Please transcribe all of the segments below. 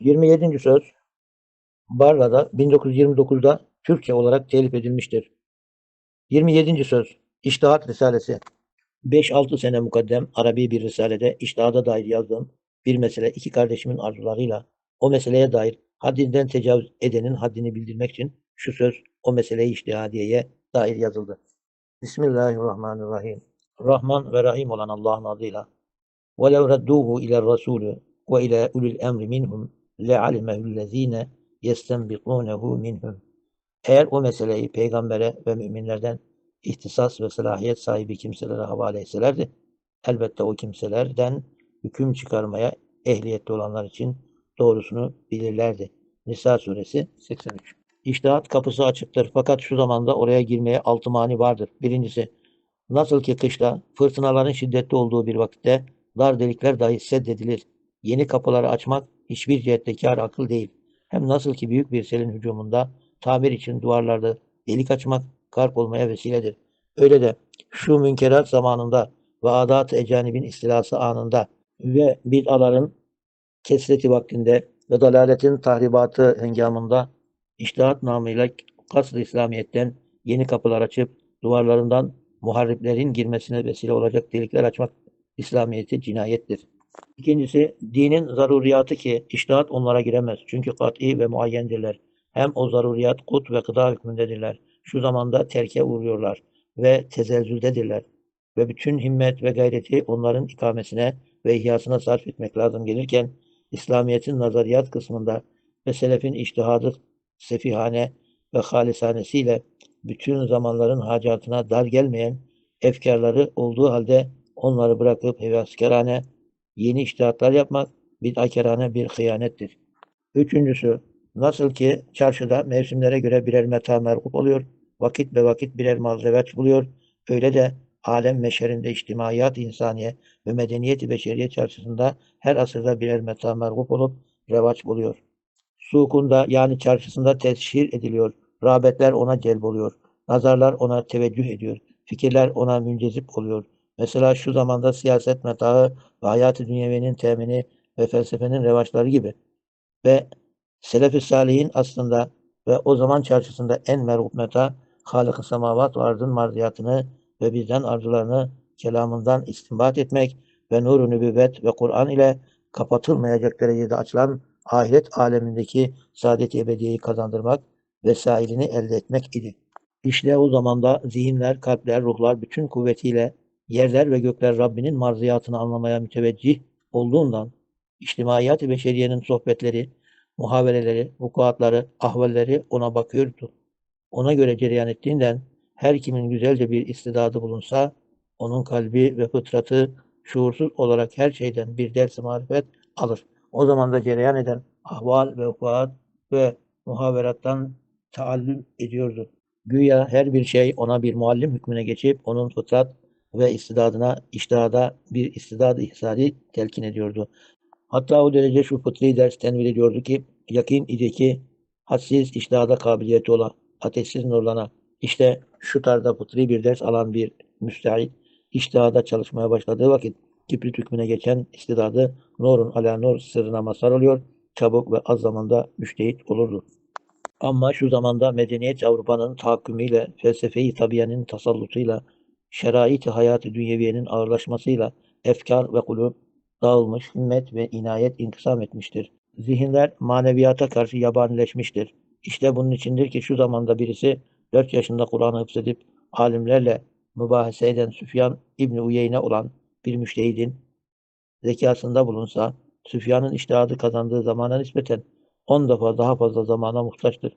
27. söz Barla'da 1929'da Türkçe olarak telif edilmiştir. 27. söz İştihat Risalesi 5-6 sene mukaddem Arabi bir risalede iştihada dair yazdığım bir mesele iki kardeşimin arzularıyla o meseleye dair haddinden tecavüz edenin haddini bildirmek için şu söz o meseleyi iştihadiyeye dair yazıldı. Bismillahirrahmanirrahim. Rahman ve Rahim olan Allah'ın adıyla. وَلَوْ رَدُّوهُ اِلَى الرَّسُولِ وَاِلَى اُلِي الْاَمْرِ مِنْهُمْ لَعَلِمَهُ الَّذ۪ينَ يَسْتَنْبِطُونَهُ مِنْهُمْ Eğer o meseleyi peygambere ve müminlerden ihtisas ve salahiyet sahibi kimselere havale etselerdi, elbette o kimselerden hüküm çıkarmaya ehliyetli olanlar için doğrusunu bilirlerdi. Nisa suresi 83. İştihat kapısı açıktır fakat şu zamanda oraya girmeye altı mani vardır. Birincisi, nasıl ki kışta fırtınaların şiddetli olduğu bir vakitte dar delikler dahi seddedilir. Yeni kapıları açmak hiçbir cihette kâr akıl değil. Hem nasıl ki büyük bir selin hücumunda tamir için duvarlarda delik açmak garp olmaya vesiledir. Öyle de şu münkerat zamanında ve adat-ı ecanibin istilası anında ve bid'aların kesreti vaktinde ve dalaletin tahribatı hengamında iştihat namıyla kasr-ı İslamiyet'ten yeni kapılar açıp duvarlarından muharriplerin girmesine vesile olacak delikler açmak İslamiyet'i cinayettir. İkincisi, dinin zaruriyatı ki iştihat onlara giremez. Çünkü kat'i ve muayyendirler. Hem o zaruriyat kut ve gıda hükmündedirler. Şu zamanda terke uğruyorlar ve tezelzüldedirler. Ve bütün himmet ve gayreti onların ikamesine ve ihyasına sarf etmek lazım gelirken, İslamiyet'in nazariyat kısmında ve selefin iştihadı sefihane ve halisanesiyle bütün zamanların hacatına dar gelmeyen efkarları olduğu halde onları bırakıp hevaskarane yeni iştihatlar yapmak bid'akerane bir hıyanettir. Üçüncüsü, nasıl ki çarşıda mevsimlere göre birer meta merkup oluyor, vakit be vakit birer malzevet buluyor, öyle de alem meşerinde içtimaiyat insaniye ve medeniyeti beşeriye çarşısında her asırda birer meta merkup olup revaç buluyor. Sukunda yani çarşısında teşhir ediliyor, rağbetler ona celb oluyor, nazarlar ona teveccüh ediyor, fikirler ona müncezip oluyor. Mesela şu zamanda siyaset metaı ve hayat-ı dünyevenin temini ve felsefenin revaçları gibi. Ve Selef-i Salihin aslında ve o zaman çarşısında en merhub meta Halık-ı Semavat ve marziyatını ve bizden arzularını kelamından istinbat etmek ve nur-u nübüvvet ve Kur'an ile kapatılmayacak derecede açılan ahiret alemindeki saadet-i ebediyeyi kazandırmak vesailini elde etmek idi. İşte o zamanda zihinler, kalpler, ruhlar bütün kuvvetiyle yerler ve gökler Rabbinin marziyatını anlamaya müteveccih olduğundan içtimaiyat-ı beşeriyenin sohbetleri, muhavereleri, vukuatları, ahvalleri ona bakıyordu. Ona göre cereyan ettiğinden her kimin güzelce bir istidadı bulunsa onun kalbi ve fıtratı şuursuz olarak her şeyden bir ders marifet alır. O zaman da cereyan eden ahval ve vukuat ve muhaverattan taallüm ediyordu. Güya her bir şey ona bir muallim hükmüne geçip onun fıtrat ve istidadına, iştihada bir istidad ihsari telkin ediyordu. Hatta o derece şu fıtri ders tenvir ediyordu ki, yakin idi ki, hadsiz iştihada kabiliyeti olan, ateşsiz nurlana, işte şu tarzda fıtri bir ders alan bir müstahit, iştihada çalışmaya başladığı vakit, kibrit hükmüne geçen istidadı nurun ala nur sırrına mazhar oluyor, çabuk ve az zamanda müştehit olurdu. Ama şu zamanda medeniyet Avrupa'nın tahakkümüyle, felsefe-i tabiyenin tasallutuyla, şerait-i hayat-ı dünyeviyenin ağırlaşmasıyla efkar ve kulüp dağılmış, himmet ve inayet inkısam etmiştir. Zihinler maneviyata karşı yabanileşmiştir. İşte bunun içindir ki şu zamanda birisi 4 yaşında Kur'an'ı hıfzedip alimlerle mübahese eden Süfyan İbni Uyeyne olan bir müştehidin zekasında bulunsa, Süfyan'ın iştihadı kazandığı zamana nispeten 10 defa daha fazla zamana muhtaçtır.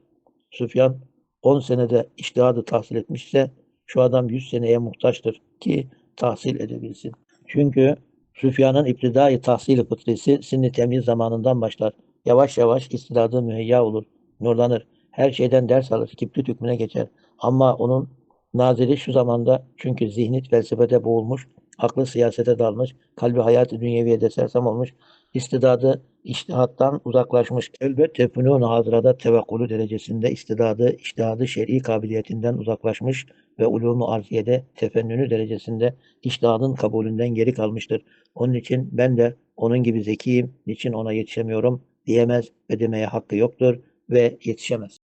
Süfyan 10 senede iştihadı tahsil etmişse şu adam 100 seneye muhtaçtır ki tahsil edebilsin. Çünkü Süfyan'ın iptidai tahsili fıtrisi sinni temiz zamanından başlar. Yavaş yavaş istidadı müheyya olur, nurlanır. Her şeyden ders alır, kibrit hükmüne geçer. Ama onun nazili şu zamanda çünkü zihni felsefede boğulmuş, aklı siyasete dalmış, kalbi hayat-ı dünyeviyede sersem olmuş, istidadı iştihattan uzaklaşmış. Elbette fünun hazırada tevekkulü derecesinde istidadı, iştihadı şer'i kabiliyetinden uzaklaşmış ve ulumu arziyede tefennünü derecesinde iştihadın kabulünden geri kalmıştır. Onun için ben de onun gibi zekiyim, niçin ona yetişemiyorum diyemez ve demeye hakkı yoktur ve yetişemez.